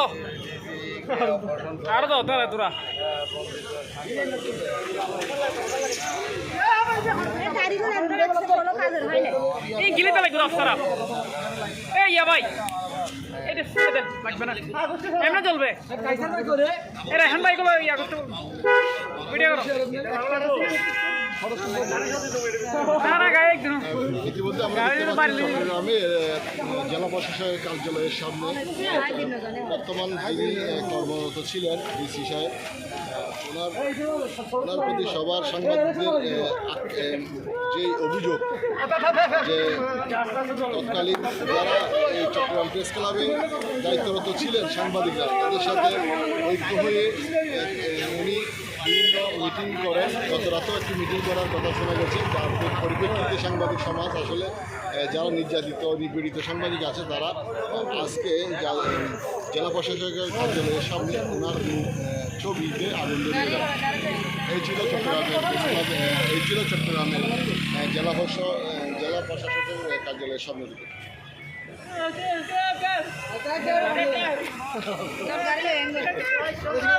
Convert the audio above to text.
দাও। আরও দাও তোরা গিলে তাহলে ঘুরে আসতারা এই, ইয়া ভাই। এটা ছেড়ে দেন, লাগবে না। এমনি চলবে এ রেহান ভাই ইয়া করতে। ভিডিও করো। জেলা প্রশাসকের কার্যালয়ের সামনে বর্তমান যিনি কর্মরত ছিলেন ডিসি সাহেব ওনার ওনার প্রতি সবার সাংবাদিকদের যে অভিযোগ যে তৎকালীন যারা এই চট্টগ্রাম প্রেস ক্লাবে দায়িত্বরত ছিলেন সাংবাদিকরা তাদের সাথে ঐক্য হয়ে উনি মিটিং করেন গত রাতেও একটি মিটিং করার কথা শোনা গেছে। যার পরিপ্রেক্ষিতে সাংবাদিক সমাজ আসলে যারা নির্যাতিত, নিপীড়িত সাংবাদিক আছে, তারা আজকে জেলা প্রশাসকের কার্যালয়ের সামনে ওনার ছবিতে আনন্দ এই ছিল চট্টগ্রামের এই ছিল চট্টগ্রামের জেলা জেলা প্রশাসকের কার্যালয়ের সামনে দিকে। না